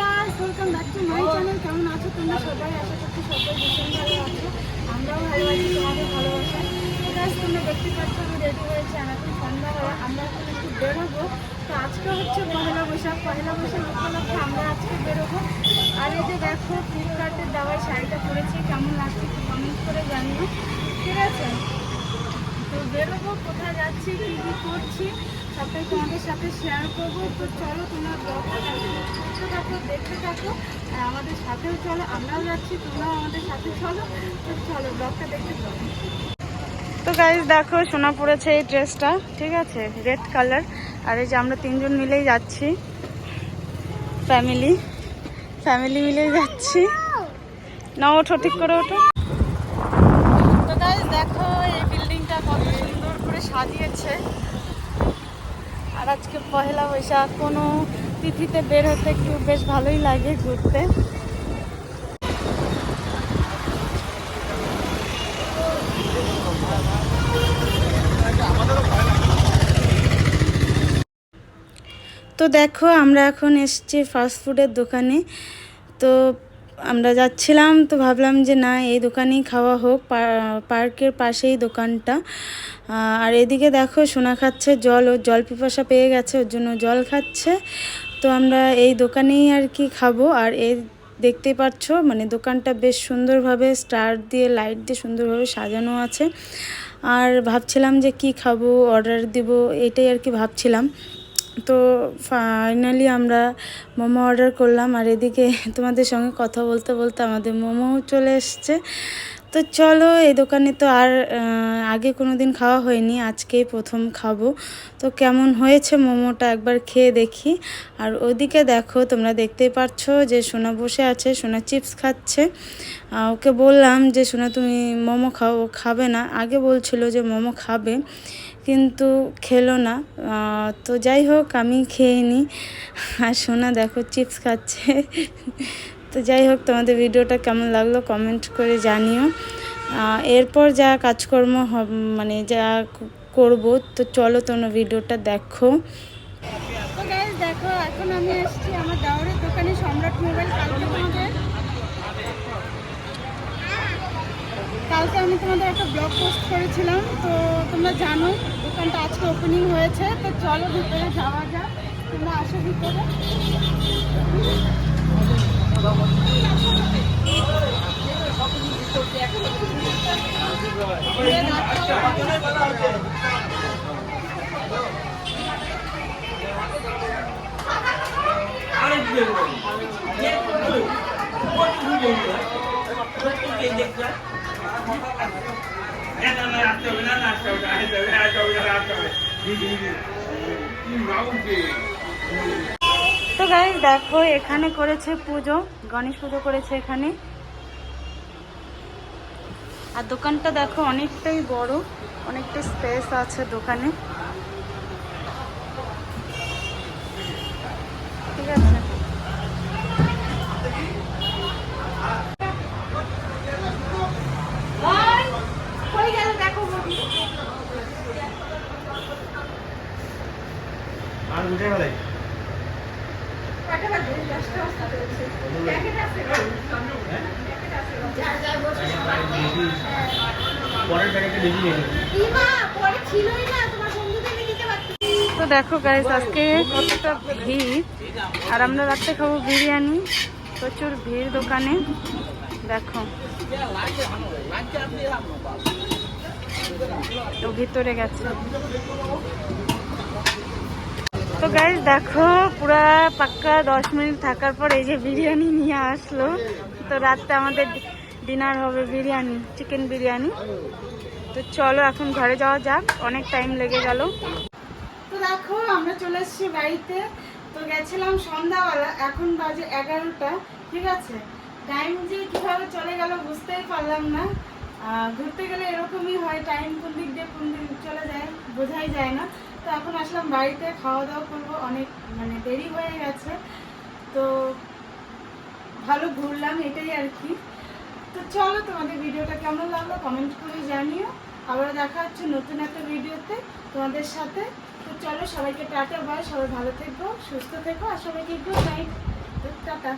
Guys welcome back to কেমন আছো তোমরা সবাই? আশা করছি সবাই ভীষণ ভালো আছো। আমরাও ভালো আছি, তোমাদের ভালোবাসা। গাইস দেখতে পাচ্ছ আমি রেডি হয়েছি আর এখন সন্ধ্যাবেলা আমরা এখন একটু বেরোবো। তো আজকে হচ্ছে পয়লা বৈশাখ। পয়লা বৈশাখ উপলক্ষে আমরা আজকে বেরোবো। আর এই দেখো ফ্লিপকার্টের দেওয়ার শাড়িটা পরেছি, কেমন লাগছে কমেন্ট করে জানিও। ঠিক আছে? তো বেরোবো, কোথায় যাচ্ছি, কী কী করছি, সবটাই তোমাদের সাথে শেয়ার করব। তো চলো তোমরা ব্লগটা দেখতে থাকো দেখতে থাকো আমাদের সাথেও চলো, আমরাও যাচ্ছি, তোমরাও আমাদের সাথে চলো। তো চলো ব্লগটা দেখতে চলো তো গাইজ দেখো, সোনা পড়েছে এই ড্রেসটা, ঠিক আছে? রেড কালার আর এই যে আমরা তিনজন মিলেই যাচ্ছি। ফ্যামিলি ফ্যামিলি মিলেই যাচ্ছি। না ওঠো, ঠিক করে ওঠো তো গাইজ দেখো এই বিল্ডিংটা কত সুন্দর করে সাজিয়েছে। আর আজকে পহেলা বৈশাখ, কোনো তিথিতে বের হতে একটু বেশ ভালোই লাগে ঘুরতে। তো দেখো, আমরা এখন এসছি ফাস্ট ফুডের দোকানে। তো আমরা যাচ্ছিলাম তো ভাবলাম যে না, এই দোকানেই খাওয়া হোক পার্কের পাশেই দোকানটা। আর এদিকে দেখো সোনা খাচ্ছে, জল ও জল পিপাসা পেয়ে গেছে, ওর জন্য জল খাচ্ছে। তো আমরা এই দোকানেই আর কি খাব। আর এই দেখতেই পাচ্ছ মানে দোকানটা বেশ সুন্দরভাবে স্টার দিয়ে, লাইট দিয়ে সুন্দরভাবে সাজানো আছে। আর ভাবছিলাম যে কি খাব, অর্ডার দিব, এটাই আর কি ভাবছিলাম। তো ফাইনালি আমরা মোমো অর্ডার করলাম আর এদিকে তোমাদের সঙ্গে কথা বলতে বলতে আমাদের মোমোও চলে এসছে। তো চলো এই দোকানে তো আর আগে কোনো দিন খাওয়া হয়নি, আজকেই প্রথম খাব। তো কেমন হয়েছে মোমোটা একবার খেয়ে দেখি। আর ওদিকে দেখো, তোমরা দেখতেই পাচ্ছ যে সোনা বসে আছে, সোনা চিপস খাচ্ছে। ওকে বললাম যে, সোনা তুমি মোমো খাও খাবে না। আগে বলছিল যে মোমো খাবে। কিন্তু খেলো না। তো যাই হোক, আমি খেয়ে নিই আর সোনা দেখো চিপস খাচ্ছে। তো যাই হোক, তোমাদের ভিডিওটা কেমন লাগল কমেন্ট করে জানিও। এরপর যা কাজকর্ম মানে যা করব, তো চলো তোমরা ভিডিওটা দেখো। দেখো, এখন আমি এসেছি আমার দাওয়ারের দোকানে সম্রাট মোবাইল কালকে তোমাদের কালকে আমি তোমাদের একটা ব্লগ পোস্ট করেছিলাম, তো তোমরা জানো, দোকানটা আজকে ওপেনিং হয়েছে, তো চলো ভিতরে যাওয়া যাক, তোমরা আসো ভিতরে। তো গাইজ দেখো, এখানে করেছে পুজো, গণেশ পুজো করেছে এখানে। আর দোকানটা দেখো, অনেকটাই বড়, অনেকটা স্পেস আছে দোকানে ঠিক আছে ওই, কই গেল দেখো বৌদি। আর উঠে গেলে কয়টা বাজে? দশটা বাজতে চলেছে। প্যাকেট আছে গো? প্যাকেট আছে গো। যা, যা, বসে সবাই। পরের প্যাকেটে বেশি নিয়ে নেবে ইমা, পরে ছিলই না, তোমার তো দেখো গাইস আজকে কতটা ভিড়। আর আমরা রাত্রে খাব বিরিয়ানি, প্রচুর ভিড় দোকানে। দেখো। তো ভিতরে গেছে। তো গাইস দেখো, পুরা পাক্কা দশ মিনিট থাকার পর এই যে বিরিয়ানি নিয়ে আসলো। তো রাত্রে আমাদের ডিনার হবে বিরিয়ানি চিকেন বিরিয়ানি। তো চলো এখন ঘরে যাওয়া যাক, অনেক টাইম লেগে গেল। তো দেখো, আমরা চলে এসেছি বাড়িতে। তো গেছিলাম সন্ধ্যাবেলা, এখন বাজে এগারোটা, ঠিক আছে? টাইম যে কীভাবে চলে গেল বুঝতেই পারলাম না। ঘুরতে গেলে এরকমই হয় টাইম কোন দিক দিয়ে কোন দিক চলে যায়, বোঝাই যায় না। তো এখন আসলাম বাড়িতে খাওয়া দাওয়া করব। অনেক মানে দেরি হয়ে গেছে। তো ভালো ঘুরলাম, এটাই আর কি। তো চলো তোমাদের ভিডিওটা কেমন লাগল কমেন্ট করে জানিও। আবার দেখা হচ্ছে নতুন একটা ভিডিওতে তোমাদের সাথে। তো চলো সবাইকে টাটা, বাই। সবাই ভালো থেকো, সুস্থ থেকো। আর সবাইকে টাটা টাটা।